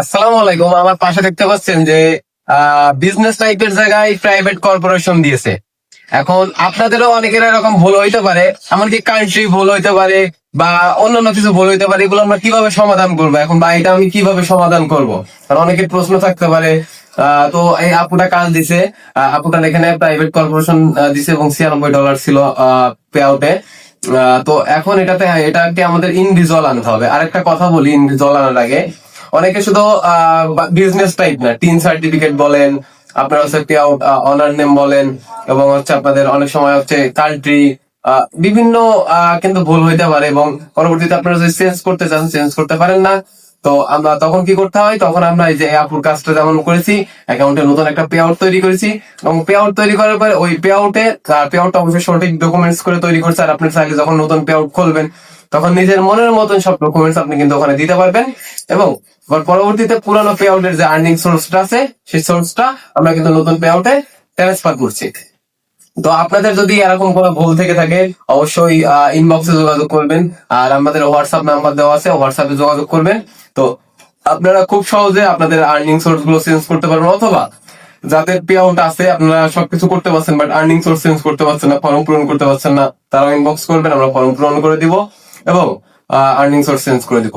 আসসালামু আলাইকুম। আমার পাশে দেখতে পাচ্ছেন যে বিজনেস টাইপের জায়গায় প্রাইভেট কর্পোরেশন দিয়েছে। এখন আপনাদেরও অনেকের এরকম ভুল হইতে পারে, এমনকি কান্ট্রি ভুল হইতে পারে বা অন্যান্য কিছু ভুল হইতে পারে, এগুলো আমরা কীভাবে সমাধান করব? এখন বা এটা আমি কীভাবে সমাধান করব? কারণ অনেকের প্রশ্ন থাকতে পারে। তো এই আপুটা কাজ দিছে। আপুটার এখানে প্রাইভেট কর্পোরেশন দিছে এবং ছিয়ানব্বই ডলার ছিল পে আউটে তো এখন এটাতে এটাকে আমাদের ইনভিজুয়াল আনতে হবে। আরেকটা কথা বলি ইনভিজুয়াল আনার আগে। অনেকে শুধু বিজনেস টাইপ না টিন সার্টিফিকেট বলেন, আপনার হচ্ছে আউট অনার নেম বলেন, এবং হচ্ছে আপনাদের অনেক সময় হচ্ছে কান্ট্রি বিভিন্ন কিন্তু ভুল হইতে পারে এবং পরবর্তীতে আপনারা যদি চেঞ্জ করতে চান চেঞ্জ করতে পারেন না। তো আমরা তখন কি করতে হয়? তখন আমরা এই যে আপুর কাজটা যেমন করেছি অ্যাকাউন্টে নতুন একটা পে আউট তৈরি করেছি, এবং পে আউট তৈরি করার পরে ওই পে আউটে পে আউটটা অবশ্যই সঠিক ডকুমেন্টস করে তৈরি করছে, আর আপনি চাইলে যখন নতুন পে আউট খুলবেন, তখন নিজের মনের মতন সব ডকুমেন্টস আপনি কিন্তু ওখানে দিতে পারবেন। এবং পরবর্তীতে পুরানো পে আউটের যে আর্নিং সোর্সটা আছে, সেই সোর্সটা আমরা কিন্তু নতুন পে আউটে ট্রান্সফার করছি। তো আপনাদের যদি এরকম কোনো ভুল থেকে থাকে, অবশ্যই ইনবক্সে যোগাযোগ করবেন। আর আমাদের হোয়াটসঅ্যাপ নাম্বার দেওয়া আছে হোয়াটসঅ্যাপে যোগাযোগ করবেন। তো আপনারা খুব সহজে আপনাদের আর্নিং সোর্সগুলো চেঞ্জ করতে পারবেন, অথবা যাদের পে আউট আছে, আপনারা সবকিছু করতে পারছেন বাট আর্নিং সোর্স চেঞ্জ করতে পারছেন না ফর্ম পূরণ করতে পারছেন না, তারাও ইনবক্স করবেন, আমরা ফর্ম পূরণ করে দিব এবং আর্নিং সোর্স চেঞ্জ করে দিব।